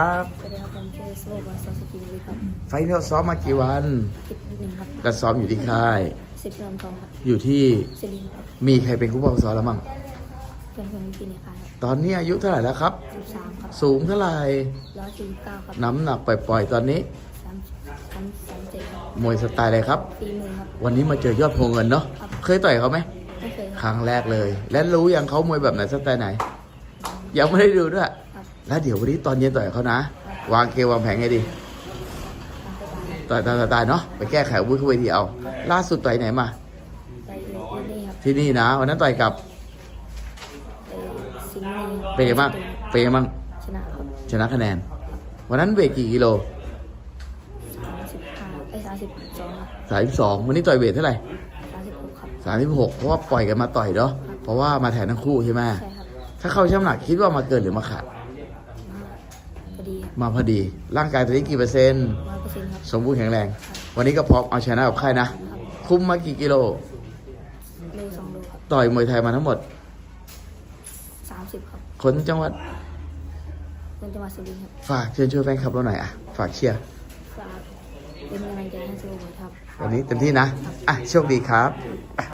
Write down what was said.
ครับสวัสดีครับผมชื่อสโลบอลซอสกินวีครับไฟท์ที่เราซ้อมมากี่วันสิบหนึ่งครับก็ซ้อมอยู่ที่ค่าย สิบลำทองครับอยู่ที่สิรินทร์ครับมีใครเป็นผู้ปกครองซ้อมแล้วมั่งเพื่อนคนปีนี้ครับตอนนี้อายุเท่าไหร่แล้วครับ สิบสามครับสูงเท่าไหร่ร้อยสี่สิบเก้าครับน้ำหนักปล่อยๆตอนนี้สามสามสามเจ็ดครับมวยสไตล์อะไรครับสี่หมื่นครับ วันนี้มาเจอยอดพวงเงินเนาะเคยต่อยเขาไหมไม่เคยคครับรั้งแรกเลย และรู้ยังเขามวยแบบไหนสไตล์ไหน ยังไม่ได้ดูด้วยครับ แล้วเดี๋ยววันนี้ตอนเย็นต่อยกับเขานะ วางเกมวางแผนไงดีตามสไตล์ต่อยตามสไตล์เนาะไปแก้ไขอาวุ้ยเข้าเวทีเอาล่าสุดต่อยไหนมาไปเรียนนี่ครับที่นี่นะวันนั้นต่อยกับไปสิงห์บุรีเป็นไงบ้างเป็นไงบ้างชนะครับชนะคะแนน วันนั้นเวทกี่กิโลสามสิบห้าไอ้สามสิบสองครับสามสิบสองวันนี้ต่อยเวทเท่าไหร่สามสิบหกครับสามสิบหกเพราะว่าปล่อยกันมาต่อยเนาะเพราะว่ามาแทนทั้งคู่ใช่ไหมใช่ครับถ้าเข้าช่ำหนักคิดว่ามาเกินหรือมาขาดมา พอดีครับมาพอดี ร่างกายตอนนี้กี่เปอร์เซ็นต์ร้อยเปอร์เซ็นต์ครับสมบูรณ์แข็งแรง วันนี้ก็พร้อมเอาชนะกับค่ายนะครับคุมมากี่กิโล โลสองโลครับต่อยมวยไทยมาทั้งหมด สามสิบครับคนจังหวัด คนจังหวัดสุรินทร์ครับฝากเชิญชวนแฟนคลับเราหน่อยอะ ฝากเชียร์ ฝากเป็นกำลังใจให้สโลบอลครับ วันนี้เต็มที่นะ อะ โชคดีครับ